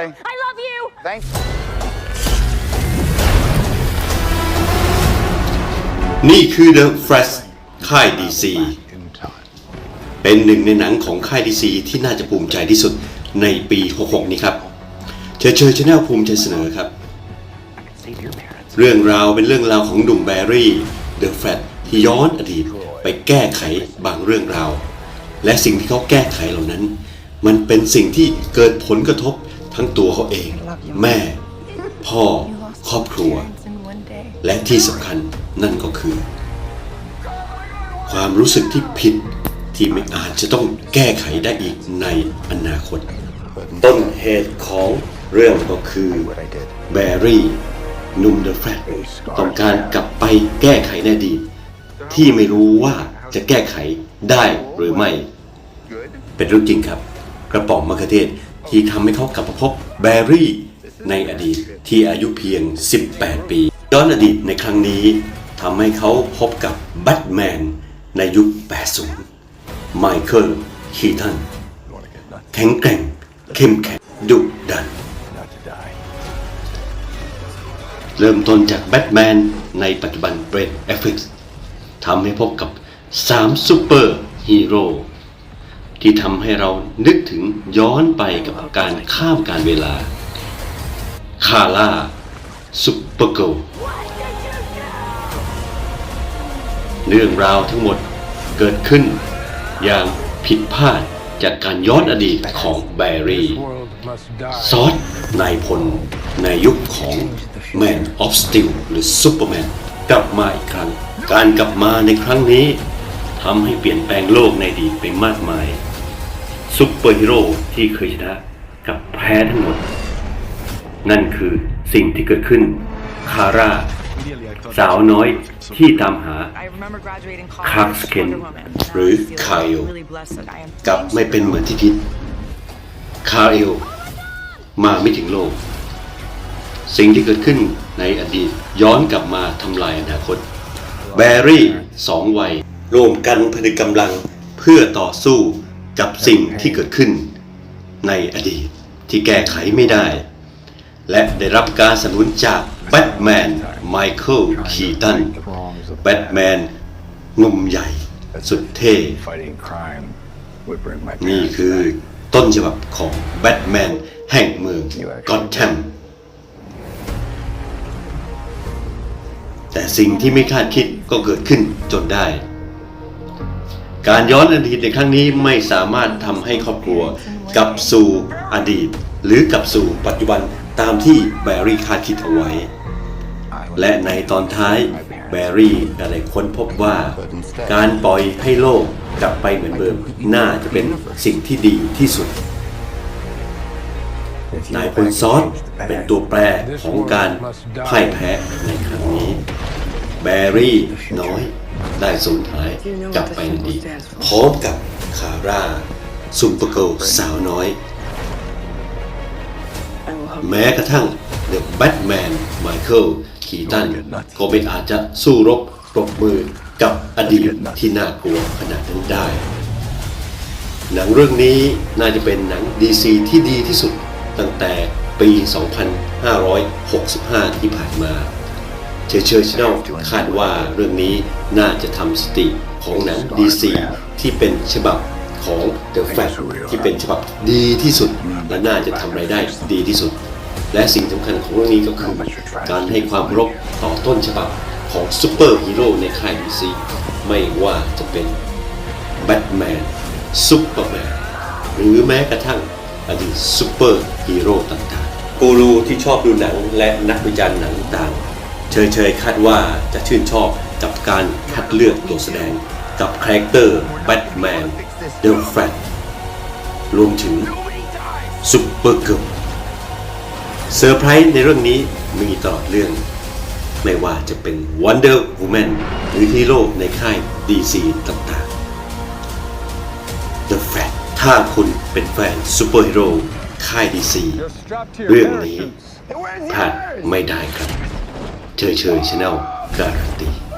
Okay. I love you. Thank นี่คือ The Flash ค่าย DC in time. เป็นหนึ่งในหนังของค่าย DC ที่น่าจะภูมิใจที่สุดในปี 66 นี้ครับ เชอเชอชแนลภูมิใจเสนอครับ เรื่องราวเป็นเรื่องราวของหนุ่มแบรี่ เดอะแฟตที่ย้อนอดีตไปแก้ไขบางเรื่องราว และสิ่งที่เขาแก้ไขเหล่านั้น มันเป็นสิ่งที่เกิดผลกระทบ ทั้งตัวเขาเอง แม่ พ่อ ครอบครัว และที่สำคัญนั่นก็คือ ความรู้สึกที่ผิดที่ไม่อาจจะต้องแก้ไขได้อีกในอนาคต ต้นเหตุของเรื่องก็คือแบรี่หนุ่มเดอะแฟตต้องการกลับไปแก้ไขในอดีตที่ไม่รู้ว่าจะแก้ไขได้หรือไม่ เป็นเรื่องจริงครับ กระป๋องมะเขือเทศ ที่ทำให้เขากลับมาพบแบรี่ในอดีตที่อายุเพียง 18 ปีย้อนอดีตในครั้งนี้ทำให้เขาพบกับแบทแมนในยุค 80 ไมเคิลคีตันแข็งแกร่งเข้มแข็งดุดัน เริ่มต้นจากแบทแมนในปัจจุบันเบรดเอฟเฟกทำให้พบกับ 3 ซูเปอร์ฮีโร่ ที่ทำให้เรานึกถึงย้อนไปกับการข้ามการเวลา คาร่าซุปเปอร์เกลเรื่องราวทั้งหมดเกิดขึ้นอย่างผิดพลาดจากการย้อนอดีตของแบรี่ ซอสนายพลในยุคของ Man of Steel หรือ Superman กลับมาอีกครั้ง การกลับมาในครั้งนี้ทำให้เปลี่ยนแปลงโลกในอดีตไปมากมาย ซุปเปอร์ฮีโร่ที่เคยชนะกับแพ้ทั้งหมด นั่นคือสิ่งที่เกิดขึ้น คาร่า สาวน้อยที่ตามหา I remember graduating Clark college as Kent Wonder Woman. หรือ I feel Kyle really blessed that I am กลับไม่เป็นเหมือนที่คิด คาเอลมาไม่ถึงโลก สิ่งที่เกิดขึ้นในอดีตย้อนกลับมาทำลายอนาคต แบรี่สองวัยรวมกันผนึกกำลังเพื่อต่อสู้ กับสิ่งที่เกิดขึ้นในอดีตที่แก้ไขไม่ได้ และได้รับการสนับสนุนจากแบทแมนไมเคิลคีตันแบทแมนหนุ่มใหญ่ สุดเท่ นี่คือต้นฉบับของแบทแมนแห่งเมืองกอตแทมแต่สิ่งที่ไม่คาดคิดก็เกิดขึ้นจนได้ การย้อนอดีตในครั้งนี้ไม่สามารถทำให้ครอบครัวกลับสู่อดีต หรือกลับสู่ปัจจุบันตามที่แบรี่คาดคิดเอาไว้ และในตอนท้ายแบรี่ก็ได้ค้นพบว่า การปล่อยให้โลกกลับไปเหมือนเดิมน่าจะเป็นสิ่งที่ดีที่สุด นายพลซอสเป็นตัวแปรของการพ่ายแพ้ในครั้งนี้ แบรี่น้อย ได้สูญหายกลับไปในอดีตพร้อมกับคาร่าซุปเปอร์เกิลสาวน้อย แม้กระทั่งเดอะแบทแมนไมเคิลคีตันก็ไม่อาจจะสู้รบปรบมือกับอดีตที่น่ากลัวขนาดนั้นได้ หนังเรื่องนี้น่าจะเป็นหนังดีซีที่ดีที่สุดตั้งแต่ปี 2565 ที่ผ่านมา เชอร์เชอร์ชแนลคาดว่าเรื่องนี้น่าจะทำสติของหนังดีซีที่เป็นฉบับของ The Flash ที่เป็นฉบับดีที่สุด และน่าจะทำรายได้ดีที่สุด และสิ่งสำคัญของเรื่องนี้ก็คือ การให้ความรพต่อต้นฉบับของซูเปอร์ฮีโร่ในค่ายดีซีไม่ว่าจะเป็นแบทแมนซุปเปอร์แมนหรือแม้กระทั่งอดีตซูเปอร์ฮีโร่ต่างๆ กูรูที่ชอบดูหนังและนักวิจารณ์หนังต่าง ๆเชยๆคาดว่าจะชื่นชอบกับการคัดเลือกตัวแสดงกับคาแรคเตอร์แบทแมนเดอะแฟตรวมถึงซุปเปอร์เกิร์ลเซอร์ไพรส์ในเรื่องนี้มีตลอดเรื่อง ไม่ว่าจะเป็น Wonder Woman หรือฮีโร่ในค่าย DC ต่างๆ The Flash ถ้าคุณเป็นแฟนซูเปอร์ฮีโร่ค่าย DC เรื่องนี้พลาดไม่ได้ครับ เชยเชยชแนลการันตี